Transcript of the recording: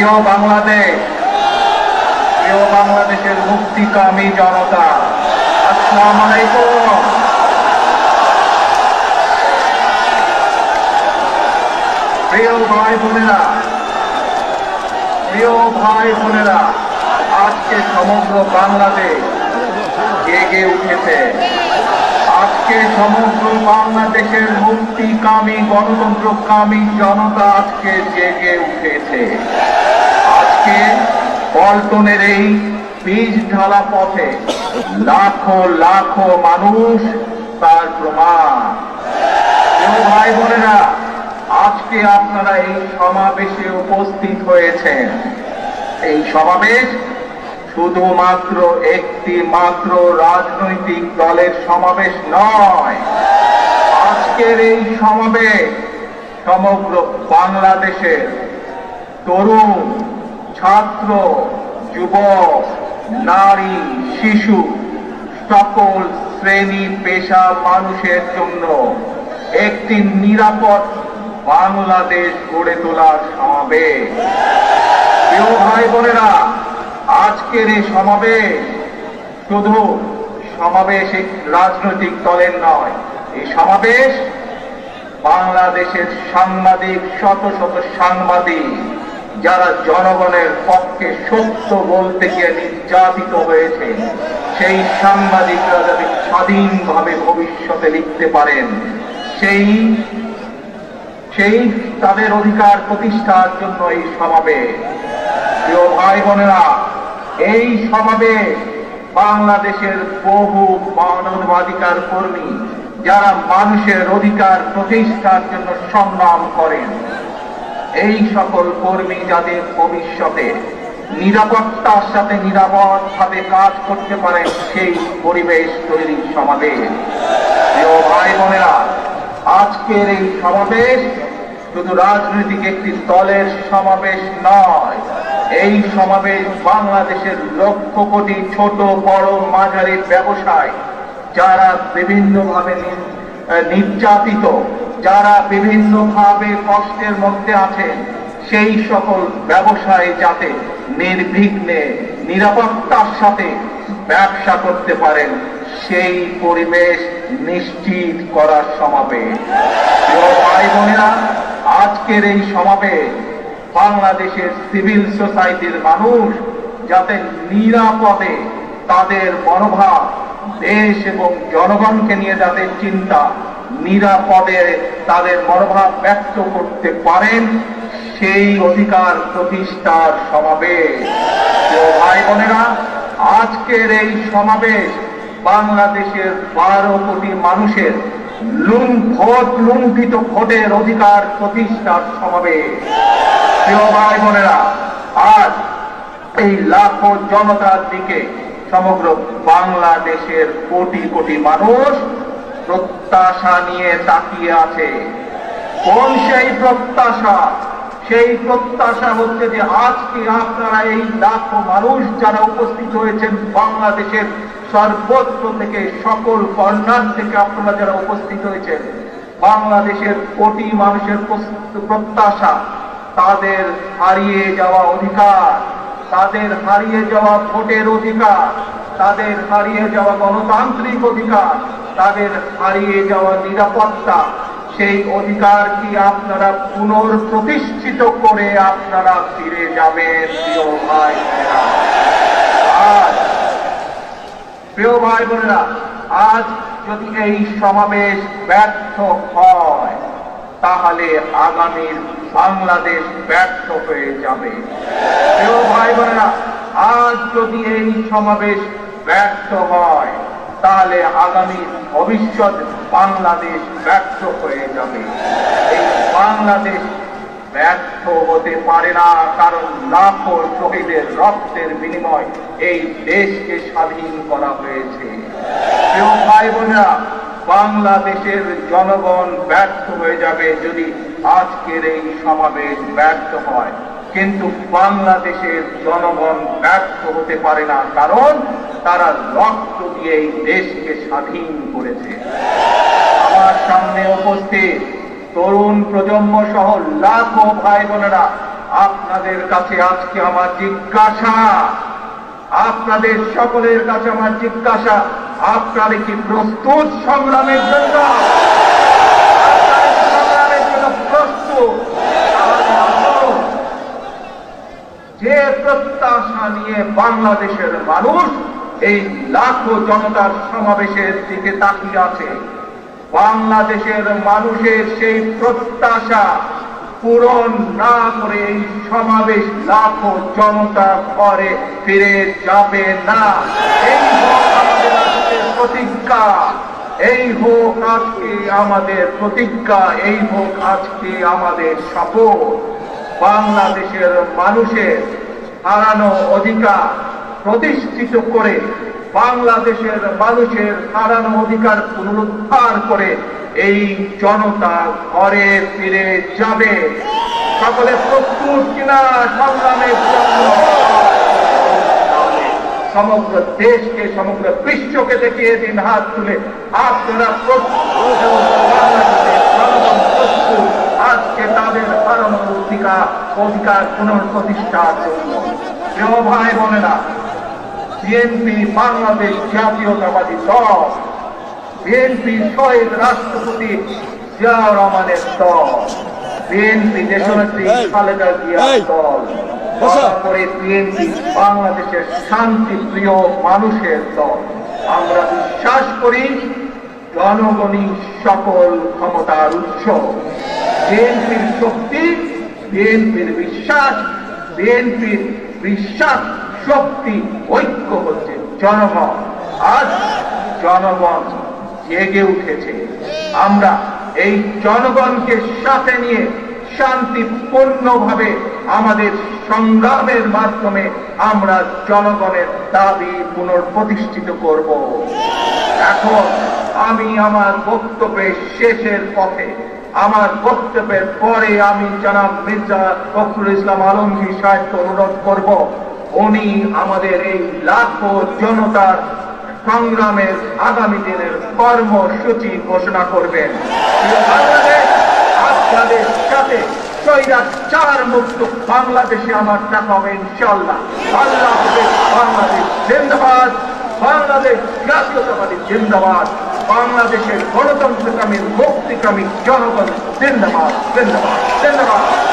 প্রিয় বাংলাদেশ, প্রিয় বাংলাদেশের মুক্তিকামী জনতা, আসসালাম আলাইকুম। প্রিয় ভাই বোনেরা, প্রিয় ভাই বোনেরা, আজকে সমগ্র বাংলাদেশ জেগে উঠেছে। আজকে সমগ্র বাংলাদেশের মুক্তিকামী গণতন্ত্রকামী জনতা আজকে জেগে উঠেছে। আজকে পল্টনের এই বীজ ঢালা পথে লাখো লাখো মানুষ তার প্রমাণ। ভাই বোনেরা আজকে আপনারা এই সমাবেশে উপস্থিত হয়েছেন। এই সমাবেশ শুধুমাত্র একটি মাত্র রাজনৈতিক দলের সমাবেশ নয়। আজকের এই সমাবেশ সমগ্র বাংলাদেশের তরুণ, ছাত্র যুবক নারী, শিশু সকল শ্রেণি, পেশা মানুষের জন্য একটি নিরাপদ বাংলাদেশ গড়ে তোলার সমাবেশ। প্রিয় ভাই বোনেরা আজকের এই সমাবেশ শুধু সমাবেশ রাজনৈতিক দলের নয়, এই সমাবেশ বাংলাদেশের সাংবাদিক, শত শত সাংবাদিক, যারা জনগণের পক্ষে সত্য বলতে গিয়ে নির্যাতিত হয়েছে, সেই সাংবাদিকরা যাতে স্বাধীনভাবে ভবিষ্যতে লিখতে পারেন, সেই সেই তাদের অধিকার প্রতিষ্ঠার জন্য এই সমাবেশ। প্রিয় ভাই বোনেরা এই সমাবেশ বাংলাদেশের বহু মানবাধিকার কর্মী যারা মানুষের অধিকার প্রতিষ্ঠার জন্য সংগ্রাম করেন, এই সকল কর্মী যাদের ভবিষ্যতে নিরাপত্তার সাথে নিরাপদ ভাবে কাজ করতে পারেন, সেই পরিবেশ তৈরি সমাবেশ আজকের এই সমাবেশ শুধু রাজনৈতিক একটি দলের সমাবেশ নয় এই সমাবেশ বাংলাদেশের লক্ষ কোটি ছোট বড় মাঝারি ব্যবসায় যারা বিভিন্নভাবে নির্যাতিত, যারা বিভিন্নভাবে কষ্টের মধ্যে আছেন সেই সকল ব্যবসায় যাতে নির্বিঘ্নে, নিরাপত্তার সাথে ব্যবসা করতে পারেন, সেই পরিবেশ নিশ্চিত করার সমাবেশ। ভাই বোনেরা, আজকের এই সমাবেশ বাংলাদেশের সিভিল সোসাইটির মানুষ যাতে নিরাপদে তাদের মনোভাব, দেশ এবং জনগণকে নিয়ে যাদের চিন্তা, নিরাপদে তাদের মনোভাব ব্যক্ত করতে পারেন, সেই অধিকার প্রতিষ্ঠার সমাবেশ। ভাই বোনেরা, আজকের এই সমাবেশ বাংলাদেশের বারো কোটি মানুষের ভোট লুণ্ঠিত ভোটের অধিকার প্রতিষ্ঠার সমাবেশ। প্রিয় ভাই বোনেরা, আজ এই লাখো জনতার দিকে সমগ্র বাংলাদেশের কোটি কোটি মানুষ প্রত্যাশা নিয়ে তাকিয়ে আছে। কোন সেই প্রত্যাশা? সেই প্রত্যাশা হচ্ছে যে আজকে আপনারা এই লাখো মানুষ যারা উপস্থিত হয়েছেন বাংলাদেশের সর্বত্র থেকে, সকল কর্নার থেকে আপনারা যারা উপস্থিত হয়েছেন, বাংলাদেশের কোটি মানুষের প্রত্যাশা তাদের হারিয়ে যাওয়া অধিকার, তাদের হারিয়ে যাওয়া ভোটের অধিকার, তাদের হারিয়ে যাওয়া গণতান্ত্রিক অধিকার, তাদের হারিয়ে যাওয়া নিরাপত্তা, সেই অধিকার কি আপনারা পুনর্প্রতিষ্ঠিত করে আপনারা ফিরে যাবেন, প্রিয় ভাই বোনেরা? আজ যদি এই সমাবেশ ব্যর্থ হয় তাহলে আগামীর বাংলাদেশ ব্যর্থ হয়ে যাবে। ভাই বোনেরা আজ যদি এই সমাবেশ ব্যর্থ হয়, তাহলে আগামী ভবিষ্যৎ বাংলাদেশ ব্যর্থ হয়ে যাবে। এই বাংলাদেশ ব্যর্থ হতে পারে না, কারণ লাখো শহীদের রক্তের বিনিময় এই দেশকে স্বাধীন করা হয়েছে। প্রিয় ভাই বোনেরা বাংলাদেশের জনগণ ব্যর্থ হয়ে যাবে যদি আজকের এই সমাবেশ ব্যর্থ হয়। কিন্তু বাংলাদেশের জনগণ ব্যর্থ হতে পারে না, কারণ তারা রক্ত দিয়ে এই দেশকে স্বাধীন করেছে। আমার সামনে উপস্থিত তরুণ প্রজন্ম সহ লাখো ভাই বোনেরা আপনাদের কাছে আজকে আমার জিজ্ঞাসা। আপনাদের সকলের কাছে আমার জিজ্ঞাসা। আপনারা কি প্রস্তুত সংগ্রামের জন্য? যে প্রত্যাশা নিয়ে বাংলাদেশের মানুষ এই লাখো জনতার সমাবেশের দিকে তাকিয়ে আছে, বাংলাদেশের মানুষের সেই প্রত্যাশা পূরণ না করে এই সমাবেশ লাখো জনতা ঘরে ফিরে যাবে না। এই প্রতিজ্ঞা, এই হোক আজকে আমাদের প্রতিজ্ঞা, এই হোক আজকে আমাদের শপথ। বাংলাদেশের মানুষের হারানো অধিকার প্রতিষ্ঠিত করে, বাংলাদেশের মানুষের হারানো অধিকার পুনরুদ্ধার করে এই জনতা ঘরে ফিরে যাবে। সকলে প্রস্তুত কিনা সংগ্রামের জন্য? সমগ্র দেশকে সমগ্র বিশ্বকে দেখিয়ে দিন হাত তুলে। আপনারা আজকে তাদের হারানো অধিকার অধিকার পুনঃপ্রতিষ্ঠার জন্য। ভাই বোনেরা বিএনপি বাংলাদেশ জাতীয়তাবাদী দল বিএনপি শহীদ রাষ্ট্রপতি জিয়াউর রহমানের দল বিএনপি দেশনেত্রী খালেদা জিয়ার দল। করে বিএনপি বাংলাদেশের শান্তি প্রিয় মানুষের দল। আমরা বিশ্বাস করি জনগণই সকল ক্ষমতার উৎস। বিএনপির শক্তি, বিএনপির বিশ্বাস বিএনপির বিশ্বাস, শক্তি, ঐক্য হচ্ছে জনগণ আজ জনগণ জেগে উঠেছে। আমরা এই জনগণকে সাথে নিয়ে শান্তিপূর্ণভাবে আমাদের সংগ্রামের মাধ্যমে আমরা জনগণের দাবি পুনঃপ্রতিষ্ঠিত করব। এখন আমি আমার বক্তব্যের শেষের পথে, আমার বক্তব্যের পরে আমি জানাব মির্জা ফখরুল ইসলাম আলমগীর সাহেবকে অনুরোধ করব, উনি আমাদের এই লাখো জনতার সংগ্রামের আগামী দিনের কর্মসূচি ঘোষণা করবেন। সাথে চার মুক্ত বাংলাদেশে আমার দেখা হবে ইনশাল্লাহ আল্লাহ বাংলাদেশ, জিন্দাবাদ। বাংলাদেশ জাতীয়তাবাদী জিন্দাবাদ। বাংলাদেশের গণতন্ত্রকামী, মুক্তিকামী জনগণ জিন্দাবাদ জিন্দাবাদ জিন্দাবাদ।